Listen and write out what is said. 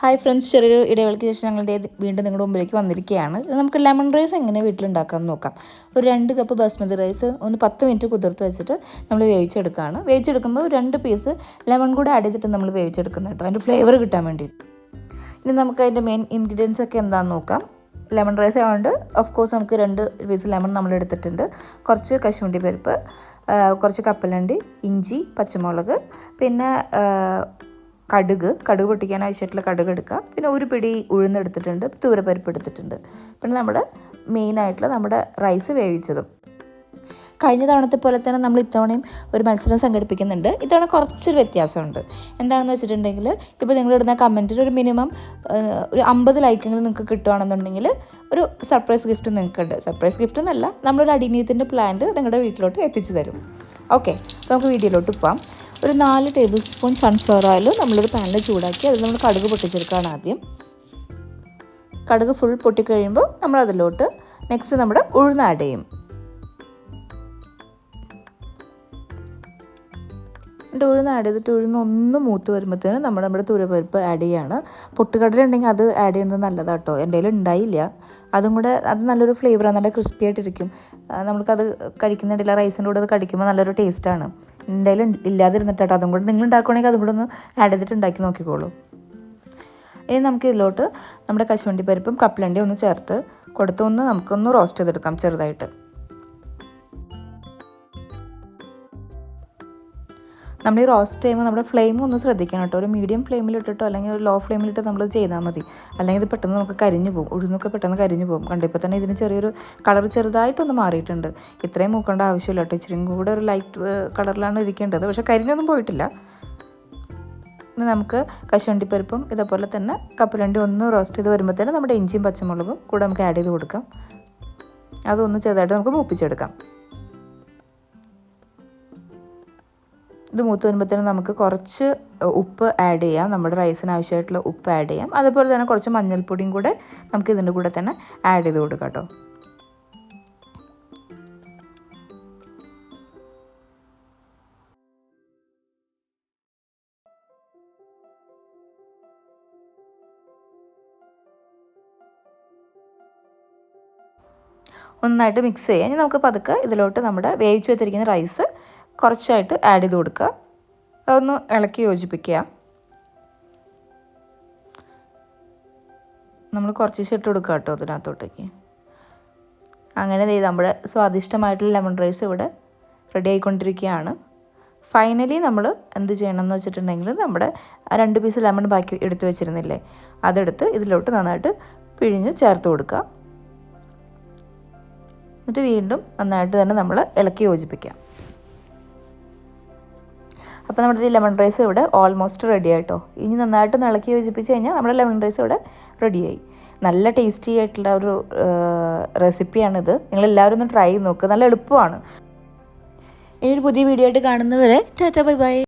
Hi friends ചെറിയൊരു ഇടവേളയ്ക്ക് ശേഷം ഞങ്ങളുടെ വീണ്ടും നിങ്ങളുടെ മുമ്പിലേക്ക് വന്നിരിക്കുകയാണ്. നമുക്ക് ലെമൺ റൈസ് എങ്ങനെ വീട്ടിലുണ്ടാക്കാമെന്ന് നോക്കാം. ഒരു രണ്ട് കപ്പ് ബസ്മതി റൈസ് ഒന്ന് പത്ത് മിനിറ്റ് കുതിർത്ത് വെച്ചിട്ട് നമ്മൾ വേവിച്ചെടുക്കുകയാണ്. വേവിച്ചെടുക്കുമ്പോൾ രണ്ട് പീസ് ലെമൺ കൂടെ ആഡ് ചെയ്തിട്ട് നമ്മൾ വേവിച്ചെടുക്കുന്നത് കേട്ടോ. അതിന്റെ ഫ്ലേവർ കിട്ടാൻ വേണ്ടിയിട്ട്. ഇനി നമുക്ക് അതിന്റെ മെയിൻ ഇൻഗ്രീഡിയൻസ് ഒക്കെ എന്താണെന്ന് നോക്കാം. ലെമൺ റൈസ് ആയതുകൊണ്ട് ഓഫ് കോഴ്സ് നമുക്ക് രണ്ട് പീസ് ലെമൺ നമ്മൾ എടുത്തിട്ടുണ്ട്. കുറച്ച് കശുവണ്ടി പരിപ്പ് കുറച്ച് കപ്പലണ്ടി ഇഞ്ചി പച്ചമുളക് പിന്നെ കടുക് കടുക് പൊട്ടിക്കാൻ ആവശ്യമായിട്ടുള്ള കടുക് എടുക്കുക. പിന്നെ ഒരു പിടി ഉഴുന്നെടുത്തിട്ടുണ്ട് തൂരപ്പരിപ്പ് എടുത്തിട്ടുണ്ട്. പിന്നെ നമ്മുടെ മെയിനായിട്ടുള്ള നമ്മുടെ റൈസ് വേവിച്ചതും. കഴിഞ്ഞ തവണത്തെ പോലെ തന്നെ നമ്മൾ ഇത്തവണയും ഒരു മത്സരം സംഘടിപ്പിക്കുന്നുണ്ട്. ഇത്തവണ കുറച്ചൊരു വ്യത്യാസമുണ്ട്. എന്താണെന്ന് വെച്ചിട്ടുണ്ടെങ്കിൽ ഇപ്പോൾ നിങ്ങൾ ഇടുന്ന കമന്റിൽ ഒരു മിനിമം ഒരു അമ്പത് ലൈക്കെങ്കിലും നിങ്ങൾക്ക് കിട്ടുകയാണെന്നുണ്ടെങ്കിൽ ഒരു സർപ്രൈസ് ഗിഫ്റ്റ് നിങ്ങൾക്കുണ്ട്. സർപ്രൈസ് ഗിഫ്റ്റ് എന്നല്ല നമ്മളൊരു അടിനീയത്തിന്റെ പ്ലാന്റ് നിങ്ങളുടെ വീട്ടിലോട്ട് എത്തിച്ചു തരും. ഓക്കെ നമുക്ക് വീഡിയോയിലോട്ട് പോകാം ഒരു നാല് ടേബിൾ സ്പൂൺ സൺഫ്ലവർ ഓയിൽ നമ്മളൊരു പാനിൽ ചൂടാക്കി അത് നമ്മൾ കടുക് പൊട്ടിച്ചെടുക്കുകയാണ് ആദ്യം. കടുക് ഫുൾ പൊട്ടിക്കഴിയുമ്പോൾ നമ്മൾ അതിലോട്ട് നെക്സ്റ്റ് നമ്മുടെ ഉഴുന്ന് ആഡ് ചെയ്യും. എന്നിട്ട് ഉഴുന്ന് ആഡ് ചെയ്തിട്ട് ഉഴുന്ന് ഒന്ന് മൂത്ത് വരുമ്പോഴത്തേനും നമ്മൾ നമ്മുടെ തുരപ്പരിപ്പ് ആഡ് ചെയ്യാണ്. പൊട്ടുകടല ഉണ്ടെങ്കിൽ അത് ആഡ് ചെയ്യുന്നത് നല്ലതാണ് കേട്ടോ എന്റെ കയ്യിൽ ഉണ്ടായില്ല അതും കൂടെ അത് നല്ലൊരു ഫ്ലേവറാണ് നല്ല ക്രിസ്പി ആയിട്ടിരിക്കും. നമുക്കത് ആ റൈസിന്റെ കൂടെ അത് കടിക്കുമ്പോൾ നല്ലൊരു ടേസ്റ്റാണ് എന്റെ കയ്യിൽ ഇല്ലാതിരുന്നിട്ട് കേട്ടോ അതും കൂടെ നിങ്ങൾ ഉണ്ടാക്കുകയാണെങ്കിൽ അതും കൂടെ ഒന്ന് ആഡ് ചെയ്തിട്ട് ഉണ്ടാക്കി നോക്കിക്കോളൂ. ഇനി നമുക്ക് ഇതിലോട്ട് നമ്മുടെ കശുവണ്ടി പരിപ്പും കപ്പലണ്ടിയും ഒന്ന് ചേർത്ത് കൊടുത്തൊന്ന് നമുക്കൊന്ന് റോസ്റ്റ് ചെയ്തെടുക്കാം ചെറുതായിട്ട്. നമ്മൾ ഈ റോസ്റ്റ് ചെയ്യുമ്പോൾ നമ്മുടെ ഫ്ലെയിം ഒന്ന് ശ്രദ്ധിക്കണം കേട്ടോ. ഒരു മീഡിയം ഫ്ലെയിമിലിട്ടിട്ടോ അല്ലെങ്കിൽ ഒരു ലോ ഫ്ലെയിമിലിട്ട് നമ്മൾ ചെയ്താൽ മതി. അല്ലെങ്കിൽ ഇത് പെട്ടെന്ന് നമുക്ക് കരിഞ്ഞു പോകും. ഉഴുന്നൊക്കെ പെട്ടെന്ന് കരിഞ്ഞു പോകും. കണ്ടിപ്പോൾ തന്നെ ഇതിന് ചെറിയൊരു കളർ ചെറുതായിട്ടൊന്ന് മാറിയിട്ടുണ്ട്. ഇത്രയും മൂക്കേണ്ട ആവശ്യമില്ല കേട്ടോ. ഇച്ചിരി കൂടെ ഒരു ലൈറ്റ് കളറിലാണ് ഇരിക്കേണ്ടത്. പക്ഷേ കരിഞ്ഞൊന്നും പോയിട്ടില്ല. ഇനി നമുക്ക് കശുവണ്ടിപ്പരിപ്പും ഇതേപോലെ തന്നെ കപ്പലണ്ടി ഒന്ന് റോസ്റ്റ് ചെയ്ത് വരുമ്പോഴത്തേനും നമ്മുടെ ഇഞ്ചിയും പച്ചമുളകും കൂടെ നമുക്ക് ആഡ് ചെയ്ത് കൊടുക്കാം. അതൊന്ന് ചെറുതായിട്ട് നമുക്ക് മൂപ്പിച്ചെടുക്കാം. ഇത് മൂത്ത് വരുമ്പോഴത്തേനും നമുക്ക് കുറച്ച് ഉപ്പ് ആഡ് ചെയ്യാം. നമ്മുടെ റൈസിന് ആവശ്യമായിട്ടുള്ള ഉപ്പ് ആഡ് ചെയ്യാം. അതുപോലെ തന്നെ കുറച്ച് മഞ്ഞൾപ്പൊടിയും കൂടെ നമുക്ക് ഇതിന്റെ കൂടെ തന്നെ ആഡ് ചെയ്ത് കൊടുക്കാം കേട്ടോ. ഒന്നായിട്ട് മിക്സ് ചെയ്യാം. ഇനി നമുക്ക് പതുക്കെ ഇതിലോട്ട് നമ്മുടെ വേവിച്ച് വെച്ചിരിക്കുന്ന റൈസ് കുറച്ചായിട്ട് ആഡ് ചെയ്ത് കൊടുക്കുക. അതൊന്ന് ഇളക്കി യോജിപ്പിക്കുക. നമ്മൾ കുറച്ച് ഇട്ട് കൊടുക്കുക കേട്ടോ അതിനകത്തോട്ടേക്ക്. അങ്ങനെ ചെയ്ത് നമ്മുടെ സ്വാദിഷ്ടമായിട്ടുള്ള ലെമൺ റൈസ് ഇവിടെ റെഡി ആയിക്കൊണ്ടിരിക്കുകയാണ്. ഫൈനലി നമ്മൾ എന്ത് ചെയ്യണം എന്ന് വെച്ചിട്ടുണ്ടെങ്കിൽ നമ്മുടെ രണ്ട് പീസ് ലെമൺ ബാക്കി എടുത്തു വെച്ചിരുന്നില്ലേ അതെടുത്ത് ഇതിലോട്ട് നന്നായിട്ട് പിഴിഞ്ഞ് ചേർത്ത് കൊടുക്കുക. എന്നിട്ട് വീണ്ടും നന്നായിട്ട് തന്നെ നമ്മൾ ഇളക്കി യോജിപ്പിക്കാം അപ്പോൾ നമ്മുടെ ലെമൺ റൈസ് ഇവിടെ ഓൾമോസ്റ്റ് റെഡി ആയിട്ടോ. ഇനി നന്നായിട്ട് ഇളക്കി യോജിപ്പിച്ച് കഴിഞ്ഞാൽ നമ്മുടെ ലെമൺ റൈസ് ഇവിടെ റെഡിയായി നല്ല ടേസ്റ്റി ആയിട്ടുള്ള ഒരു റെസിപ്പിയാണിത് നിങ്ങൾ എല്ലാവരും ഒന്ന് ട്രൈ ചെയ്ത് നോക്കുക നല്ല എളുപ്പമാണ്. ഇനി ഒരു പുതിയ വീഡിയോ ആയിട്ട് കാണുന്നവരെ ടാറ്റ ബൈ ബൈ.